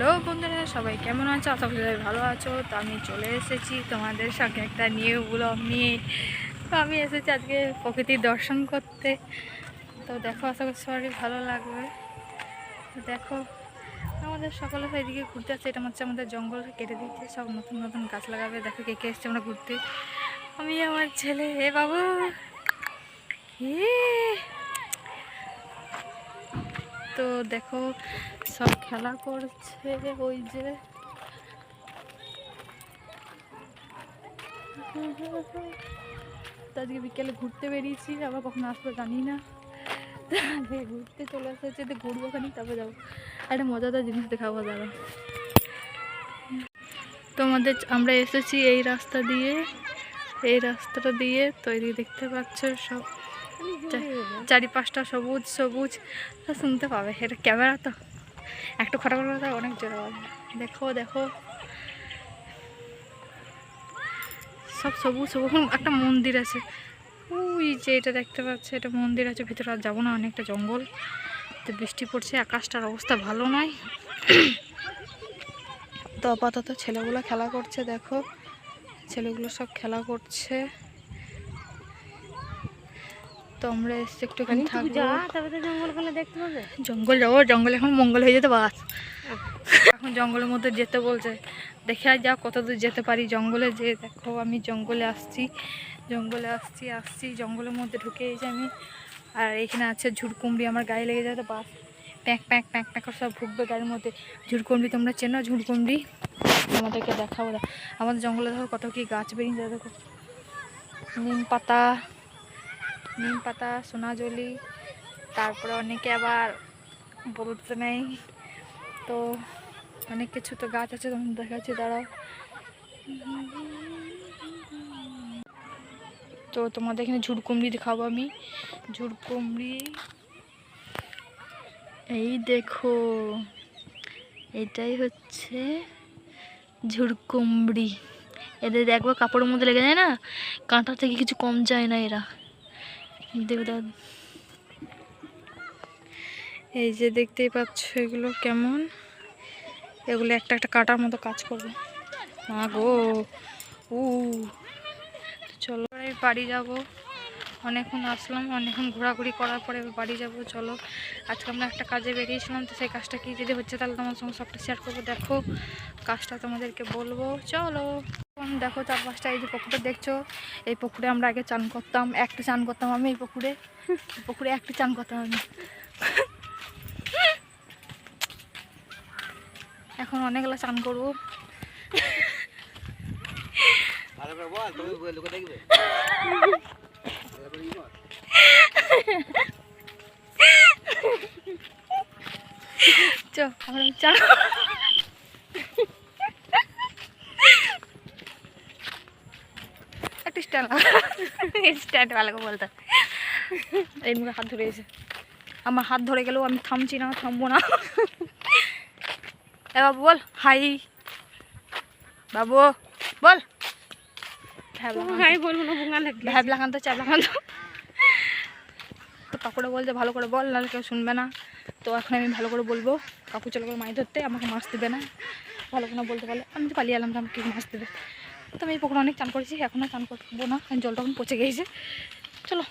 Hello বন্ধুরা, সবাই কেমন আছো? আশা করি ভালো আছো। তো আমি চলে এসেছি তোমাদের সঙ্গে একটা নিউ ব্লগ নিয়ে। তো আমি এসেছি আজকে প্রকৃতির দর্শন করতে। তো দেখো, আশা করি সবারই ভালো লাগবে। দেখো, আমাদের সকালে এদিকে ঘুরতে আসছে এটা হচ্ছে আমাদের জঙ্গল কেটে দিচ্ছে, সব নতুন নতুন গাছ লাগাবে। দেখো কে কে এসছে আমরা ঘুরতে। আমি আমার ছেলে। হে বাবু! হে তো দেখো, সব খেলা করছে ওই যে। আজকে বিকেলে ঘুরতে বেরিয়েছি, আবার কখন আসব জানি না। ঘুরতে চলে এসেছে তো ঘুরবো খানি তারপরে যাব। একটা মজাদার জিনিস দেখাবো দাদা তোমাদের আমরা এসেছি এই রাস্তা দিয়ে, এই রাস্তাটা দিয়ে তৈরি দেখতে পাচ্ছ সব। চারিপাশটা সবুজ সবুজ। শুনতে পাবে এটা ক্যামেরা তো। একটু খটা খটা অনেক জোরে দেখো দেখো। সব সবুজ সবুজ। একটা মন্দির আছে। ওই যে এটা দেখতে পাচ্ছে এটা মন্দির আছে। ভিতরে আর যাব না অনেকটা জঙ্গল। তো বৃষ্টি পড়ছে আকাশটার অবস্থা ভালো নয়। তো আপাতত ছেলেগুলো খেলা করছে দেখো। ছেলেগুলো সব খেলা করছে। তো আমরা এসে একটুখানি থাকব। তবে তো জঙ্গল ফলে দেখতে পাবে? জঙ্গল যাব জঙ্গল এখন মঙ্গল হয়ে যেতে বাস এখন জঙ্গলের মধ্যে যেতে বলছে দেখে আর যা কত দূর যেতে পারি জঙ্গলে যে দেখো আমি জঙ্গলে আসছি জঙ্গলে আসছি আসছি জঙ্গলের মধ্যে ঢুকে যে আমি আর এখানে আছে ঝুড়কুমড়ি আমার গায়ে লেগে যাবে বাস। প্যাঁক প্যাঁক প্যাঁক প্যাঁক সব ঢুকবে গায়ের মধ্যে। ঝুড়কুমড়ি তোমরা চেনো ঝুড়কুমড়ি? আমাদেরকে দেখাবো না। আমাদের জঙ্গলে দেখো কত কি গাছ বেরিয়ে যায় দেখো। নিম পাতা নিম পাতা সোনাঝুলি তারপরে অনেকে আবার বলতে নেই তো অনেক কিছু তো গাছ আছে তখন দেখাচ্ছি, দাঁড়াও। তো তোমাদের এখানে ঝুড়কুমড়ি দেখাবো আমি। ঝুড়কুমড়ি, এই দেখো, এটাই হচ্ছে ঝুড়কুমড়ি। এদের দেখব কাপড়ের মধ্যে লেগে যায় না? কাঁটা থেকে কিছু কম যায় না এরা। দেখো দাদা এই যে দেখতেই পাচ্ছ এগুলো কেমন? এগুলো একটা একটা কাটার মতো কাজ করবে। মা গো, উ। চলো এবার বাড়ি যাব। অনেকক্ষণ আসলাম, অনেকক্ষণ ঘোরাঘুরি করার পরে বাড়ি যাব। চলো, আজকে আমরা একটা কাজে বেরিয়েছিলাম, তো সেই কাজটা কি যদি হচ্ছে তাহলে তোমার সঙ্গে সবটা শেয়ার করব। দেখো, কাজটা তোমাদেরকে বলব। চলো। এখন দেখো চার চারপাশটা এই যে পুকুরটা দেখছ? এই পুকুরে আমরা আগে চান করতাম একটা চান করতাম আমি এই পুকুরে। পুকুরে একটা চান করতাম আমি। এখন অনেকগুলো চান করব। চ আমরা চান স্ট্যান্ড ভালো বলতে। এই মুখে হাত ধরে এসে। আমার হাত ধরে গেলেও আমি থামছি না থামবো না। এ বাবু বল হাই। বাবু বল। হাই বলব না বোঙা লাগবে লাগান তো চাপ লাগান তো। কাকুরা বলছে ভালো করে বল নাহলে কেউ শুনবে না। তো এখন আমি ভালো করে বলব কাকু চলে গেলো মাছ ধরতে আমাকে মাছ দেবে না। ভালো করে না বলতে পারলে আমি তো পালিয়ে এলাম তো আমাকে মাছ দেবে? তো আমি এই পুকুরে অনেক চান করেছি, এখনও চান করব না জলটা এখন পচে গিয়েছে চলো।